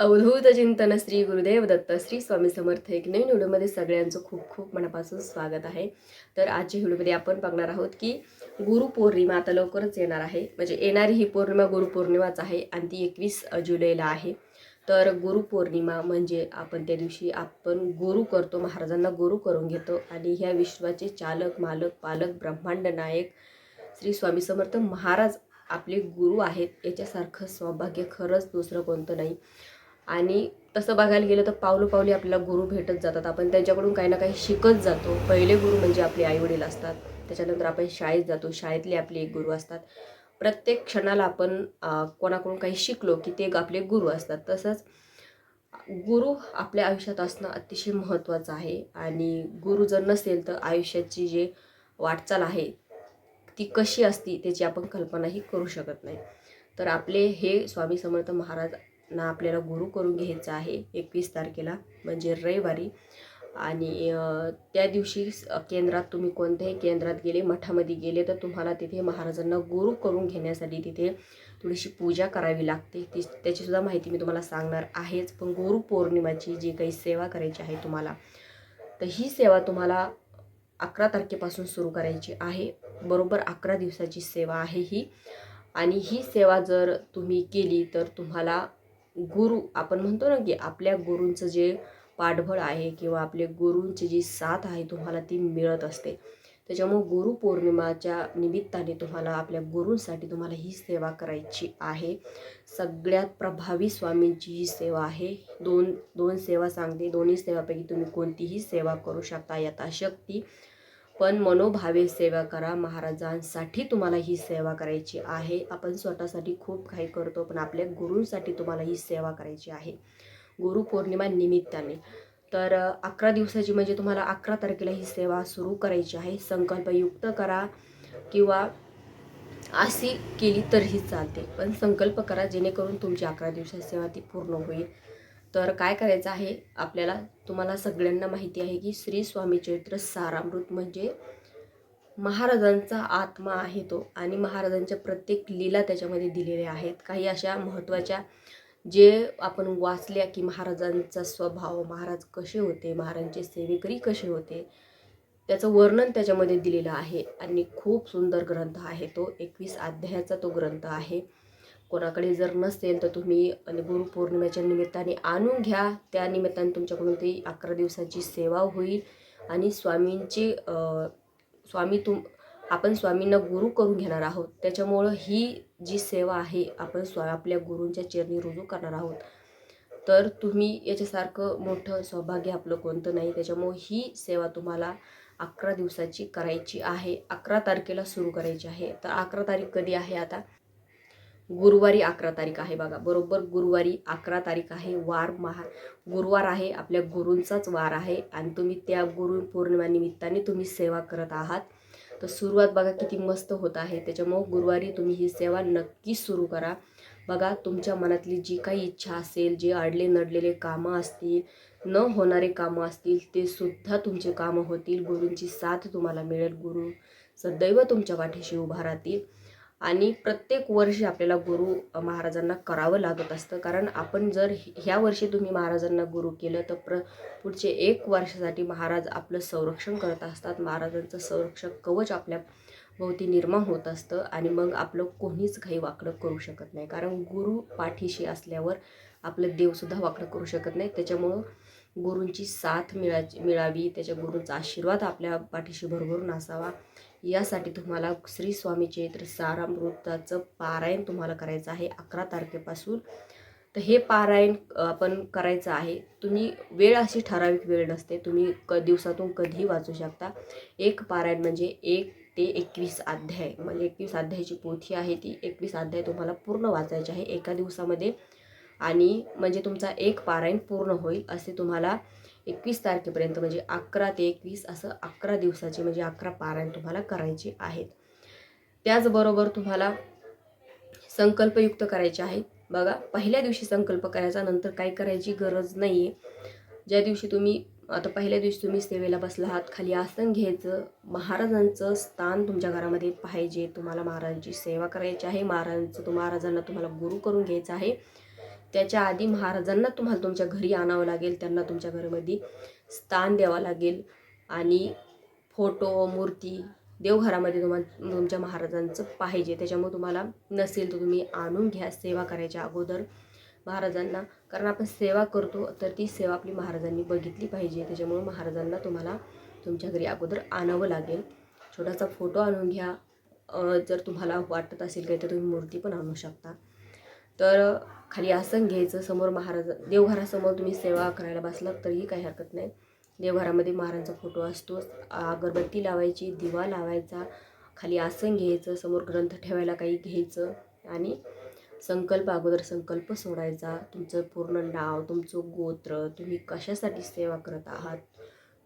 अवधूत चिंतन श्री गुरुदेव दत्त श्री स्वामी समर्थ एक नवीन व्हिडिओमध्ये सगळ्यांचं खूप खूप मनापासून स्वागत आहे. तर आजच्या व्हिडिओमध्ये आपण बघणार आहोत की गुरुपौर्णिमा आता लवकरच येणार आहे. म्हणजे येणारी ही पौर्णिमा गुरुपौर्णिमाच आहे आणि ती एकवीस जुलैला आहे. तर गुरुपौर्णिमा म्हणजे आपण त्या दिवशी आपण गुरु करतो महाराजांना गुरु करून घेतो आणि ह्या विश्वाचे चालक मालक पालक ब्रह्मांड नायक श्री स्वामी समर्थ महाराज आपले गुरु आहेत. याच्यासारखं सौभाग्य खरंच दुसरं कोणतं नाही. आणि तसं बघायला गेलं तर पावलोपावली आपल्याला गुरु भेटत जातात. आपण त्यांच्याकडून काही ना काही शिकत जातो. पहिले गुरु म्हणजे आपले आईवडील असतात. त्याच्यानंतर आपण शाळेत जातो. शाळेतले आपले एक गुरु असतात. प्रत्येक क्षणाला आपण कोणाकडून काही शिकलो की ते एक आपले गुरु असतात. तसंच गुरु आपल्या आयुष्यात असणं अतिशय महत्त्वाचं आहे. आणि गुरु जर नसेल तर आयुष्याची जे वाटचाल आहे ती कशी असती त्याची आपण कल्पनाही करू शकत नाही. तर आपले हे स्वामी समर्थ महाराज ना आपल्याला गुरु करून घ्यायचं आहे एकवीस तारखेला म्हणजे रविवारी. आणि त्या दिवशी केंद्रात तुम्ही कोणत्याही केंद्रात गेले मठामध्ये गेले तर तुम्हाला तिथे महाराजांना गुरु करून घेण्यासाठी तिथे थोडीशी पूजा करावी लागते. ती त्याचीसुद्धा माहिती मी तुम्हाला सांगणार आहेच. पण गुरु पौर्णिमाची जी काही सेवा करायची आहे तुम्हाला तर ही सेवा तुम्हाला अकरा तारखेपासून सुरू करायची आहे. बरोबर अकरा दिवसाची सेवा आहे ही. आणि ही सेवा जर तुम्ही केली तर तुम्हाला गुरु आपण म्हणतो ना की आपल्या गुरूंचं जे पाठबळ आहे किंवा आपले गुरूंची जी साथ आहे तुम्हाला ती मिळत असते. त्याच्यामुळे गुरुपौर्णिमाच्या निमित्ताने तुम्हाला आपल्या गुरूंसाठी तुम्हाला ही सेवा करायची आहे. सगळ्यात प्रभावी स्वामींची ही सेवा आहे दोन दोन सेवा सांगते. दोन्ही सेवापैकी तुम्ही कोणतीही सेवा करू शकता यथाशक्ती पण मनोभावे सेवा करा. महाराजांसाठी तुम्हाला ही सेवा करायची आहे. आपण स्वतःसाठी खूप काही करतो पण आपल्या गुरूंसाठी तुम्हाला ही सेवा करायची आहे. गुरुपौर्णिमा निमित्ताने. तर अकरा दिवसाची म्हणजे तुम्हाला अकरा तारखेला ही सेवा सुरू करायची आहे. संकल्पयुक्त करा किंवा अशी केली तरीही चालते. पण संकल्प करा जेणेकरून तुमची अकरा दिवसाची सेवा ती पूर्ण होईल. तर काय करायचं आहे? आपल्याला तुम्हाला सगळ्यांना माहिती आहे की श्री स्वामी चरित्र सारामृत म्हणजे महाराजांचा आत्मा आहे तो आणि महाराजांच्या प्रत्येक लीला त्याच्यामध्ये दिलेल्या आहेत. काही अशा महत्त्वाच्या जे आपण वाचल्या की महाराजांचा स्वभाव महाराज कसे होते महाराजांचे सेवेकरी कसे होते त्याचं वर्णन त्याच्यामध्ये दिलेलं आहे. आणि खूप सुंदर ग्रंथ आहे तो. एकवीस अध्यायाचा तो ग्रंथ आहे. कोणाकडे जर नसेल तर तुम्ही गुरुपौर्णिमेच्या निमित्ताने आणून घ्या. त्या निमित्ताने तुमच्याकडून ती अकरा दिवसाची सेवा होईल. आणि स्वामींची स्वामी तुम आपण स्वामींना गुरु करून घेणार आहोत. त्याच्यामुळं ही जी सेवा आहे आपण स्वा आपल्या गुरूंच्या चरणी रुजू करणार आहोत. तर तुम्ही याच्यासारखं मोठं सौभाग्य आपलं कोणतं नाही. त्याच्यामुळं ही सेवा तुम्हाला अकरा दिवसाची करायची आहे. अकरा तारखेला सुरू करायची आहे. तर अकरा तारीख कधी आहे आता? गुरुवारी अकरा तारीख आहे बघा. बरोबर गुरुवारी अकरा तारीख आहे वार महा गुरुवार आहे आपल्या गुरूंचाच वार आहे आणि तुम्ही त्या गुरु पौर्णिमानिमित्ताने तुम्ही सेवा करत आहात. तर सुरुवात बघा किती मस्त होत आहे. त्याच्यामुळं गुरुवारी तुम्ही ही सेवा नक्की सुरू करा. बघा तुमच्या मनातली जी काही इच्छा असेल जे अडले नडलेले कामं असतील न होणारे कामं असतील ते सुद्धा तुमचे कामं होतील. गुरूंची साथ तुम्हाला मिळेल. गुरु सदैव तुमच्या पाठीशी उभा राहतील. आणि प्रत्येक वर्षी आपल्याला गुरु महाराजांना करावं लागत असतं. कारण आपण जर ह्या वर्षी तुम्ही महाराजांना गुरु केलं तर प्र पुढचे एक वर्षासाठी महाराज आपलं संरक्षण करत असतात. महाराजांचं संरक्षक कवच आपल्या भोवती निर्माण होत असतं आणि मग आपलं कोणीच काही वाकडं करू शकत नाही. कारण गुरु पाठीशी असल्यावर आपलं देवसुद्धा वाकडं करू शकत नाही. त्याच्यामुळं गुरूंची साथ मिळाची मिळावी. त्याच्या गुरूंचा आशीर्वाद आपल्या पाठीशी भरभरून असावा. यासाठी तुम्हाला श्री स्वामी चैत्र सारामृताचं पारायण तुम्हाला करायचं आहे अकरा तारखेपासून. तर हे पारायण आपण करायचं आहे. तुम्ही वेळ अशी ठराविक वेळ नसते. तुम्ही क दिवसातून कधीही वाचू शकता. एक पारायण म्हणजे एक ते एकवीस अध्याय. म्हणजे एकवीस अध्यायाची पोथी आहे ती. एकवीस अध्याय तुम्हाला पूर्ण वाचायची आहे एका दिवसामध्ये. आणि म्हणजे तुमचा एक पारायण पूर्ण होईल असे तुम्हाला एकवीस तारखेपर्यंत म्हणजे अकरा ते एकवीस असं अकरा दिवसाचे म्हणजे अकरा पारायण तुम्हाला करायचे आहेत. त्याचबरोबर तुम्हाला संकल्पयुक्त करायचे आहेत. बघा पहिल्या दिवशी संकल्प करायचा नंतर काय करायची गरज नाही आहे ज्या दिवशी तुम्ही आता पहिल्या दिवशी तुम्ही सेवेला बसला आहात खाली आसन घ्यायचं महाराजांचं स्थान तुमच्या घरामध्ये पाहिजे तुम्हाला महाराजांची सेवा करायची आहे महाराजांचं तो महाराजांना तुम्हाला गुरु करून घ्यायचं आहे. त्याच्या आधी महाराजांना तुम्हाला तुमच्या घरी आणावं लागेल त्यांना तुमच्या घरामध्ये स्थान द्यावं लागेल आणि फोटो मूर्ती देवघरामध्ये तुम्हाला तुमच्या महाराजांचं पाहिजे. त्याच्यामुळे तुम्हाला नसेल तर तुम्ही आणून घ्या सेवा करायच्या अगोदर महाराजांना. कारण आपण सेवा करतो तर ती सेवा आपली महाराजांनी बघितली पाहिजे. त्याच्यामुळे महाराजांना तुम्हाला तुमच्या घरी अगोदर आणावं लागेल. छोटासा फोटो आणून घ्या. जर तुम्हाला वाटत असेल काही तर तुम्ही मूर्ती पण आणू शकता. तर खाली आसन घ्यायचं समोर महाराज देवघरासमोर तुम्ही सेवा करायला बसलात तरीही काही हरकत नाही. देवघरामध्ये महाराजांचा फोटो असतोच अगरबत्ती लावायची दिवा लावायचा खाली आसन घ्यायचं समोर ग्रंथ ठेवायला काही घ्यायचं आणि संकल्प अगोदर संकल्प सोडायचा. तुमचं पूर्ण नाव तुमचं गोत्र तुम्ही कशासाठी सेवा करत आहात?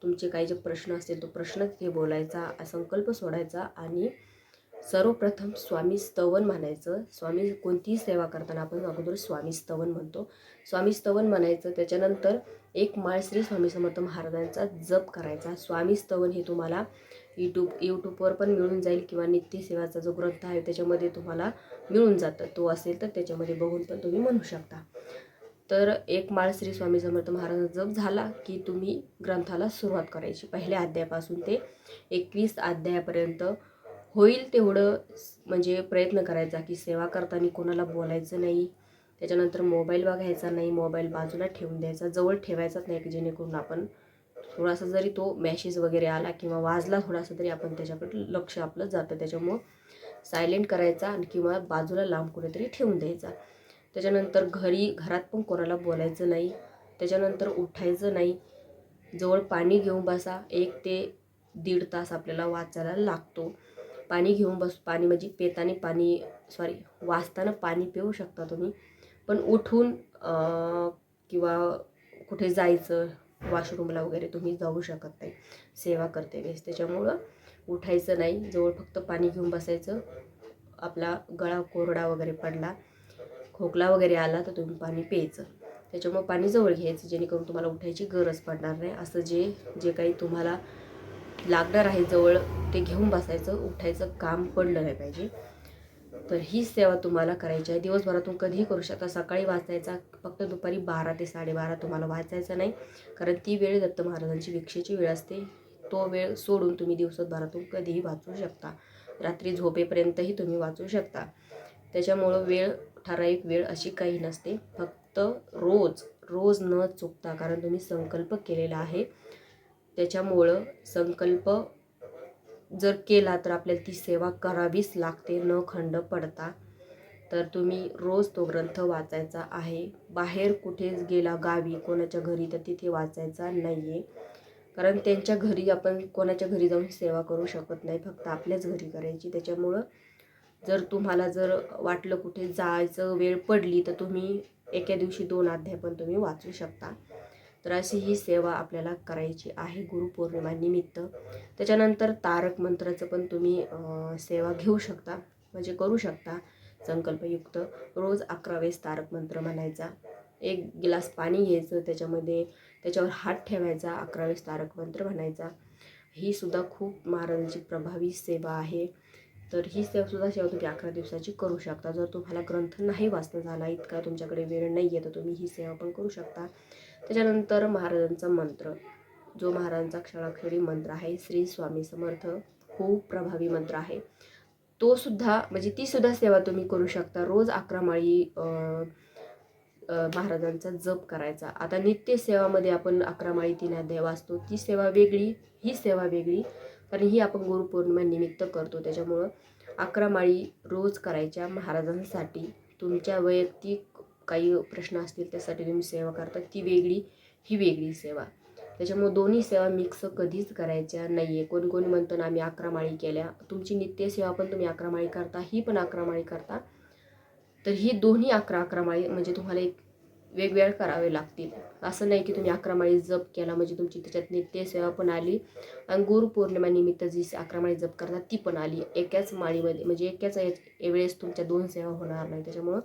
तुमचे काही जे प्रश्न असतील तो प्रश्न तिथे बोलायचा. संकल्प सोडायचा आणि सर्वप्रथम स्वामी स्तवन म्हणायचं. स्वामी कोणतीही सेवा करताना आपण अगोदर स्वामी स्तवन म्हणतो. स्वामी स्तवन म्हणायचं त्याच्यानंतर एक माळ श्री स्वामी समर्थ महाराजांचा जप करायचा. स्वामी स्तवन हे तुम्हाला यूट्यूब यूट्यूबवर पण मिळून जाईल किंवा नित्यसेवाचा जो ग्रंथ आहे त्याच्यामध्ये तुम्हाला मिळून जातं. तो असेल तर त्याच्यामध्ये बघून पण तुम्ही म्हणू शकता. तर एक माळ श्री स्वामी समर्थ महाराजांचा जप झाला की तुम्ही ग्रंथाला सुरुवात करायची. पहिल्या अध्यायापासून ते एकवीस अध्यायापर्यंत होईल तेवढं म्हणजे प्रयत्न करायचा की सेवा करताना कोणाला बोलायचं नाही. त्याच्यानंतर मोबाईल बघायचा नाही मोबाईल बाजूला ठेवून द्यायचा जवळ ठेवायचाच नाही की जेणेकरून आपण थोडासा जरी तो मॅसेज वगैरे आला किंवा वाजला थोडासा तरी आपण त्याच्याकडे लक्ष आपलं जातं. त्याच्यामुळं सायलेंट करायचा आणि किंवा बाजूला लांब कुठेतरी ठेवून द्यायचा. त्याच्यानंतर घरी घरात पण कोणाला बोलायचं नाही. त्याच्यानंतर उठायचं नाही. जवळ पाणी घेऊन बसा. एक ते दीड तास आपल्याला वाचायला लागतो. पाणी घेऊन बस पाणी म्हणजे पेताने पाणी सॉरी वाचताना पाणी पिऊ शकता तुम्ही. पण उठून किंवा कुठे जायचं वॉशरूमला वगैरे तुम्ही जाऊ शकत नाही. सेवा करते वेळेस. त्याच्यामुळं उठायचं नाही. जवळ फक्त पाणी घेऊन बसायचं. आपला गळा कोरडा वगैरे पडला खोकला वगैरे आला तर तुम्ही पाणी प्यायचं. त्याच्यामुळं पाणी जवळ घ्यायचं जेणेकरून तुम्हाला उठायची गरज पडणार नाही. असं जे जे काही तुम्हाला लागणार आहे जवळ ते घेऊन बसायचं उठायचं काम पडलं नाही पाहिजे. तर ही सेवा तुम्हाला करायची आहे. दिवसभरातून कधीही करू शकता. सकाळी वाचायचा फक्त दुपारी बारा ते साडेबारा तुम्हाला वाचायचं नाही. कारण ती वेळ दत्त महाराजांची भिक्षेची वेळ असते. तो वेळ सोडून तुम्ही दिवसभरातून कधीही वाचू शकता. रात्री झोपेपर्यंतही तुम्ही वाचू शकता. त्याच्यामुळं वेळ ठराविक वेळ अशी काही नसते. फक्त रोज रोज न चुकता कारण तुम्ही संकल्प केलेला आहे. त्याच्यामुळं संकल्प जर केला तर आपल्याला ती सेवा करावीच लागते न खंड पडता. तर तुम्ही रोज तो ग्रंथ वाचायचा आहे. बाहेर कुठेच गेला गावी कोणाच्या घरी तर तिथे वाचायचा नाही आहे कारण त्यांच्या घरी आपण कोणाच्या घरी जाऊन सेवा करू शकत नाही फक्त आपल्याच घरी करायची. त्याच्यामुळं जर तुम्हाला जर वाटलं कुठे जायचं वेळ पडली तर तुम्ही एका दिवशी दोन अध्याय पण तुम्ही वाचू शकता. तर अशी ही सेवा आपल्याला करायची आहे गुरुपौर्णिमानिमित्त त्याच्यानंतर तारक मंत्राचं पण तुम्ही सेवा घेऊ शकता म्हणजे करू शकता संकल्पयुक्त. रोज अकरा वेळेस तारक मंत्र म्हणायचा. एक गिलास पाणी घ्यायचं त्याच्यामध्ये त्याच्यावर हात ठेवायचा अकरा वेळेस तारक मंत्र म्हणायचा. ही सुद्धा खूप महाराजांची प्रभावी सेवा आहे. तर ही सेवा सुद्धा सेवा तुम्ही अकरा दिवसाची करू शकता. जर तुम्हाला ग्रंथ नाही वाचणं झाला इतका तुमच्याकडे वेळ नाही आहे तर तुम्ही ही सेवा पण करू शकता. त्याच्यानंतर महाराजांचा मंत्र. जो महाराजांचा क्षणाक्षरी मंत्र आहे श्री स्वामी समर्थ खूप प्रभावी मंत्र आहे. तो सुद्धा म्हणजे ती सुद्धा सेवा तुम्ही करू शकता. रोज अकरा माळी महाराजांचा जप करायचा. आता नित्य सेवामध्ये आपण अकरा माळी तीन अध्याय वाचतो. ती सेवा वेगळी ही सेवा वेगळी कारण ही आपण गुरुपौर्णिमेनिमित्त करतो. त्याच्यामुळं अकरा माळी रोज करायच्या महाराजांसाठी तुमच्या वैयक्तिक काही प्रश्न असतील त्यासाठी तुम्ही सेवा करता. ती वेगळी ही वेगळी सेवा. त्याच्यामुळे दोन्ही सेवा मिक्स कधीच करायच्या नाही आहे कोण कोणी म्हणतं ना आम्ही अकरा माळी केल्या. तुमची नित्य सेवा पण तुम्ही अकरा माळी करता ही पण अकरा माळी करता. तर ही दोन्ही अकरा अकरा माळी म्हणजे तुम्हाला एक वेगवेगळ्या करावे लागतील. असं नाही की तुम्ही अकरा माळी जप केला म्हणजे तुमची त्याच्यात नित्य सेवा पण आली आणि गुरुपौर्णिमानिमित्त जी अकरा माळी जप करतात ती पण आली. एकाच माळीमध्ये म्हणजे एकाच या- वेळेस तुमच्या दोन सेवा होणार नाही. त्याच्यामुळं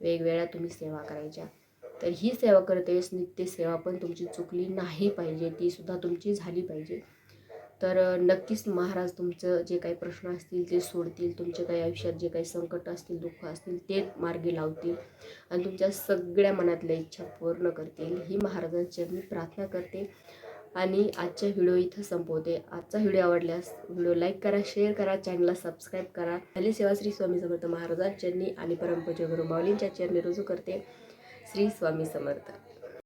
वेगवेगळ्या तुम्ही सेवा करायच्या. तर ही सेवा करतेस नित्य सेवा पण तुमची चुकली नाही पाहिजे ती सुद्धा तुमची झाली पाहिजे. तर नक्कीच महाराज तुमचं जे काही प्रश्न असतील ते सोडतील तुमचे काही आयुष्यात जे काही संकट असतील दुःख असतील ते मार्गी लावतील आणि तुमच्या सगळ्या मनातल्या इच्छा पूर्ण करतील. ही महाराजांची मी प्रार्थना करते. आणि आजचा व्हिडिओ इथं संपवते. आजचा व्हिडिओ आवडल्यास व्हिडिओ लाईक करा शेअर करा चॅनलला सबस्क्राईब करा. हल्ली सेवा श्री स्वामी समर्थ महाराजांच्यांनी आणि परमपूज्य गुरु माऊलींच्या चरणी रुजू करते. श्री स्वामी समर्थ.